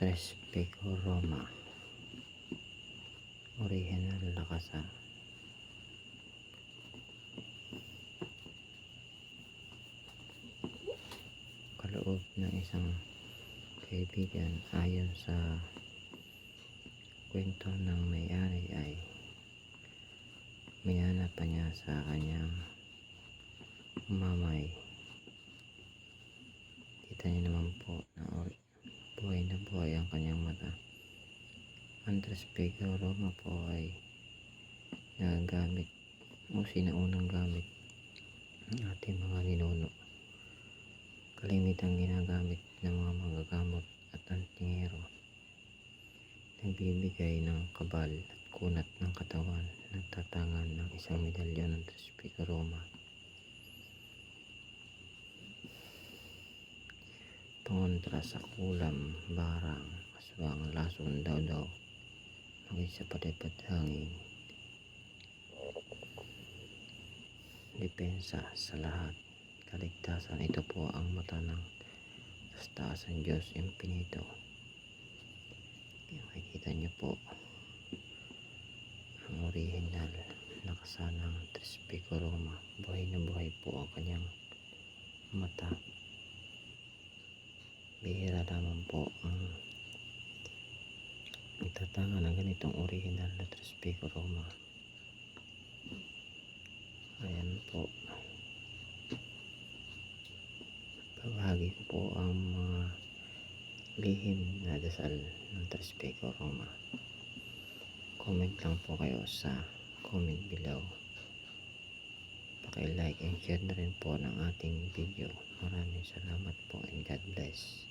Tres Pico Roma Original Lakasan Kaloob ng isang kaibigan ayon sa kwento ng may-ari ay minana pa niya sa kanyang mamay. Kita niyo naman po buhay na buhay ang kanyang mata. Ang Tres Pico Roma po ay nagagamit o sinaunang gamit ng ating mga ninuno. Kalimitang ginagamit ng mga magagamot at antingero. Nagbibigay ng kabal at kunat ng katawan. Nagtatangan ng isang medalyon ng Tres Pico Roma pangontra sa kulam, barang, aswang, lason daw daw maging sa patipad hangin depensa sa lahat. Kaligtasan ito po ang mata ng taasan Diyos Infinito kaya makikita niyo po ang original na kasanang Tres Pico Roma. Buhay na buhay po ang kanyang po. Ang nagtatanga ng ganitong original na Tres Pico Roma. Ayan po. Babahagi ko po ang mga lihim na dasal ng Tres Pico Roma. Comment lang po kayo sa comment below. Paki-like and share na rin po ng ating video. Maraming salamat po and God bless